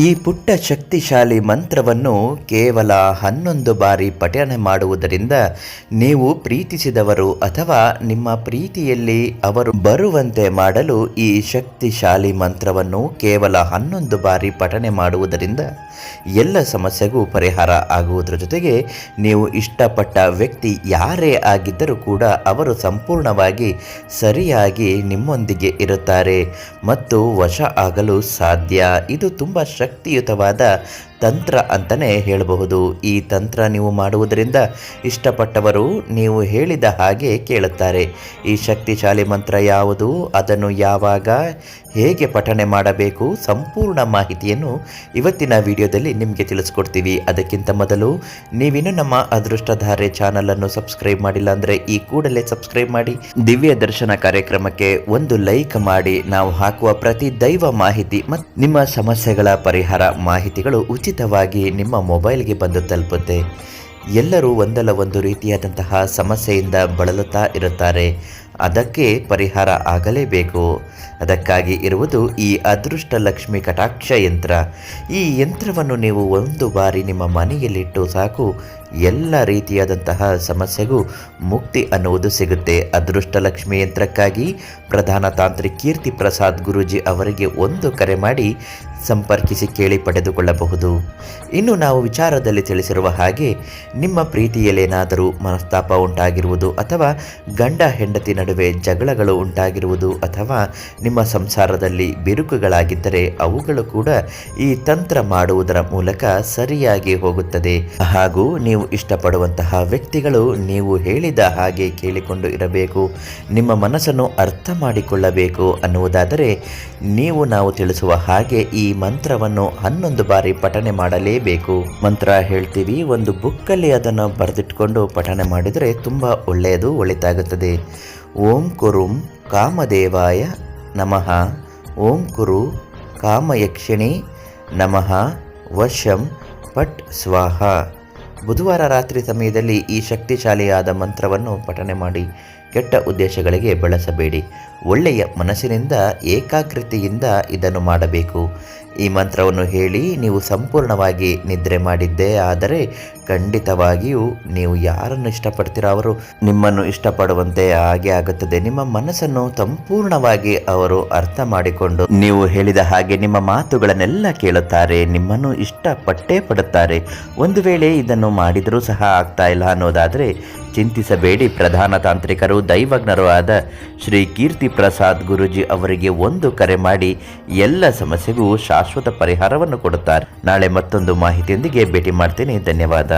ಈ ಪುಟ್ಟ ಶಕ್ತಿಶಾಲಿ ಮಂತ್ರವನ್ನು ಕೇವಲ ಹನ್ನೊಂದು ಬಾರಿ ಪಠನೆ ಮಾಡುವುದರಿಂದ ನೀವು ಪ್ರೀತಿಸಿದವರು ಅಥವಾ ನಿಮ್ಮ ಪ್ರೀತಿಯಲ್ಲಿ ಅವರು ಬರುವಂತೆ ಮಾಡಲು ಈ ಶಕ್ತಿಶಾಲಿ ಮಂತ್ರವನ್ನು ಕೇವಲ ಹನ್ನೊಂದು ಬಾರಿ ಪಠನೆ ಮಾಡುವುದರಿಂದ ಎಲ್ಲ ಸಮಸ್ಯೆಗೂ ಪರಿಹಾರ ಆಗುವುದರ ಜೊತೆಗೆ ನೀವು ಇಷ್ಟಪಟ್ಟ ವ್ಯಕ್ತಿ ಯಾರೇ ಆಗಿದ್ದರೂ ಕೂಡ ಅವರು ಸಂಪೂರ್ಣವಾಗಿ ಸರಿಯಾಗಿ ನಿಮ್ಮೊಂದಿಗೆ ಇರುತ್ತಾರೆ ಮತ್ತು ವಶ ಆಗಲು ಸಾಧ್ಯ. ಇದು ತುಂಬ ಶಕ್ತಿಯುತವಾದ ತಂತ್ರ ಅಂತಲೇ ಹೇಳಬಹುದು. ಈ ತಂತ್ರ ನೀವು ಮಾಡುವುದರಿಂದ ಇಷ್ಟಪಟ್ಟವರು ನೀವು ಹೇಳಿದ ಹಾಗೆ ಕೇಳುತ್ತಾರೆ. ಈ ಶಕ್ತಿಶಾಲಿ ಮಂತ್ರ ಯಾವುದು? ಅದನ್ನು ಯಾವಾಗ, ಹೇಗೆ ಪಠಣೆ ಮಾಡಬೇಕು? ಸಂಪೂರ್ಣ ಮಾಹಿತಿಯನ್ನು ಇವತ್ತಿನ ವಿಡಿಯೋದಲ್ಲಿ ನಿಮಗೆ ತಿಳಿಸ್ಕೊಡ್ತೀವಿ. ಅದಕ್ಕಿಂತ ಮೊದಲು ನೀವಿನ್ನೂ ನಮ್ಮ ಅದೃಷ್ಟಧಾರೆ ಚಾನಲನ್ನು ಸಬ್ಸ್ಕ್ರೈಬ್ ಮಾಡಿಲ್ಲ ಅಂದರೆ ಈ ಕೂಡಲೇ ಸಬ್ಸ್ಕ್ರೈಬ್ ಮಾಡಿ. ದಿವ್ಯ ದರ್ಶನ ಕಾರ್ಯಕ್ರಮಕ್ಕೆ ಒಂದು ಲೈಕ್ ಮಾಡಿ. ನಾವು ಹಾಕುವ ಪ್ರತಿ ದೈವ ಮಾಹಿತಿ ಮತ್ತು ನಿಮ್ಮ ಸಮಸ್ಯೆಗಳ ಪರಿಹಾರ ಮಾಹಿತಿಗಳು ಉಚಿತವಾಗಿ ನಿಮ್ಮ ಮೊಬೈಲ್ಗೆ ಬಂದು ತಲುಪುತ್ತೆ. ಎಲ್ಲರೂ ಒಂದಲ್ಲ ಒಂದು ರೀತಿಯಾದಂತಹ ಸಮಸ್ಯೆಯಿಂದ ಬಳಲುತ್ತಾ ಇರುತ್ತಾರೆ. ಅದಕ್ಕೆ ಪರಿಹಾರ ಆಗಲೇಬೇಕು. ಅದಕ್ಕಾಗಿ ಇರುವುದು ಈ ಅದೃಷ್ಟ ಲಕ್ಷ್ಮಿ ಕಟಾಕ್ಷ ಯಂತ್ರ. ಈ ಯಂತ್ರವನ್ನು ನೀವು ಒಂದು ಬಾರಿ ನಿಮ್ಮ ಮನೆಯಲ್ಲಿಟ್ಟು ಸಾಕು. ಎಲ್ಲ ರೀತಿಯಾದಂತಹ ಸಮಸ್ಯೆಗೂ ಮುಕ್ತಿ ಅನ್ನುವುದು ಸಿಗುತ್ತೆ. ಅದೃಷ್ಟ ಲಕ್ಷ್ಮಿ ಯಂತ್ರಕ್ಕಾಗಿ ಪ್ರಧಾನ ತಾಂತ್ರಿಕ ಕೀರ್ತಿ ಪ್ರಸಾದ್ ಗುರೂಜಿ ಅವರಿಗೆ ಒಂದು ಕರೆ ಮಾಡಿ ಸಂಪರ್ಕಿಸಿ ಕೇಳಿ ಪಡೆದುಕೊಳ್ಳಬಹುದು. ಇನ್ನು ನಾವು ವಿಚಾರದಲ್ಲಿ ತಿಳಿಸಿರುವ ಹಾಗೆ, ನಿಮ್ಮ ಪ್ರೀತಿಯಲ್ಲೇನಾದರೂ ಮನಸ್ತಾಪ ಉಂಟಾಗಿರುವುದು ಅಥವಾ ಗಂಡ ಹೆಂಡತಿ ನಡುವೆ ಜಗಳಗಳು ಉಂಟಾಗಿರುವುದು ಅಥವಾ ನಿಮ್ಮ ಸಂಸಾರದಲ್ಲಿ ಬಿರುಕುಗಳಾಗಿದ್ದರೆ ಅವುಗಳು ಕೂಡ ಈ ತಂತ್ರ ಮಾಡುವುದರ ಮೂಲಕ ಸರಿಯಾಗಿ ಹೋಗುತ್ತದೆ. ಹಾಗೂ ನೀವು ಇಷ್ಟಪಡುವಂತಹ ವ್ಯಕ್ತಿಗಳು ನೀವು ಹೇಳಿದ ಹಾಗೆ ಕೇಳಿಕೊಂಡು ಇರಬೇಕು, ನಿಮ್ಮ ಮನಸ್ಸನ್ನು ಅರ್ಥ ಮಾಡಿಕೊಳ್ಳಬೇಕು ಅನ್ನುವುದಾದರೆ, ನೀವು ನಾವು ತಿಳಿಸುವ ಹಾಗೆ ಈ ಮಂತ್ರವನ್ನು ಹನ್ನೊಂದು ಬಾರಿ ಪಠನೆ ಮಾಡಲೇಬೇಕು. ಮಂತ್ರ ಹೇಳ್ತೀವಿ, ಒಂದು ಬುಕ್ಕಲ್ಲಿ ಅದನ್ನು ಬರೆದಿಟ್ಕೊಂಡು ಪಠನೆ ಮಾಡಿದರೆ ತುಂಬ ಒಳ್ಳೆಯದು, ಒಳಿತಾಗುತ್ತದೆ. ಓಂ ಕುರುಂ ಕಾಮದೇವಾಯ ನಮಃ. ಓಂ ಕುರು ಕಾಮಯಕ್ಷಿಣಿ ನಮಃ. ವಶಂ ಪಟ್ ಸ್ವಾಹ. ಬುಧವಾರ ರಾತ್ರಿ ಸಮಯದಲ್ಲಿ ಈ ಶಕ್ತಿಶಾಲಿಯಾದ ಮಂತ್ರವನ್ನು ಪಠನೆ ಮಾಡಿ. ಕೆಟ್ಟ ಉದ್ದೇಶಗಳಿಗೆ ಬಳಸಬೇಡಿ. ಒಳ್ಳೆಯ ಮನಸ್ಸಿನಿಂದ, ಏಕಾಗ್ರತೆಯಿಂದ ಇದನ್ನು ಮಾಡಬೇಕು. ಈ ಮಂತ್ರವನ್ನು ಹೇಳಿ ನೀವು ಸಂಪೂರ್ಣವಾಗಿ ನಿದ್ರೆ ಮಾಡಿದ್ದೇ ಆದರೆ ಖಂಡಿತವಾಗಿಯೂ ನೀವು ಯಾರನ್ನು ಇಷ್ಟಪಡ್ತೀರೋ ಅವರು ನಿಮ್ಮನ್ನು ಇಷ್ಟಪಡುವಂತೆ ಹಾಗೆ ಆಗುತ್ತದೆ. ನಿಮ್ಮ ಮನಸ್ಸನ್ನು ಸಂಪೂರ್ಣವಾಗಿ ಅವರು ಅರ್ಥ ಮಾಡಿಕೊಂಡು ನೀವು ಹೇಳಿದ ಹಾಗೆ ನಿಮ್ಮ ಮಾತುಗಳನ್ನೆಲ್ಲ ಕೇಳುತ್ತಾರೆ, ನಿಮ್ಮನ್ನು ಇಷ್ಟಪಟ್ಟೇ ಪಡುತ್ತಾರೆ. ಒಂದು ವೇಳೆ ಇದನ್ನು ಮಾಡಿದರೂ ಸಹ ಆಗ್ತಾ ಇಲ್ಲ ಅನ್ನೋದಾದರೆ ಚಿಂತಿಸಬೇಡಿ. ಪ್ರಧಾನ ತಾಂತ್ರಿಕರು ದೈವಜ್ಞರು ಆದ ಶ್ರೀ ಕೀರ್ತಿ ಪ್ರಸಾದ್ ಗುರುಜಿ ಅವರಿಗೆ ಒಂದು ಕರೆ ಮಾಡಿ ಎಲ್ಲ ಸಮಸ್ಯೆಗೂ ಶಾಶ್ವತ ಪರಿಹಾರವನ್ನು ಕೊಡುತ್ತಾರೆ. ನಾಳೆ ಮತ್ತೊಂದು ಮಾಹಿತಿಯೊಂದಿಗೆ ಭೇಟಿ ಮಾಡ್ತೇನೆ. ಧನ್ಯವಾದ.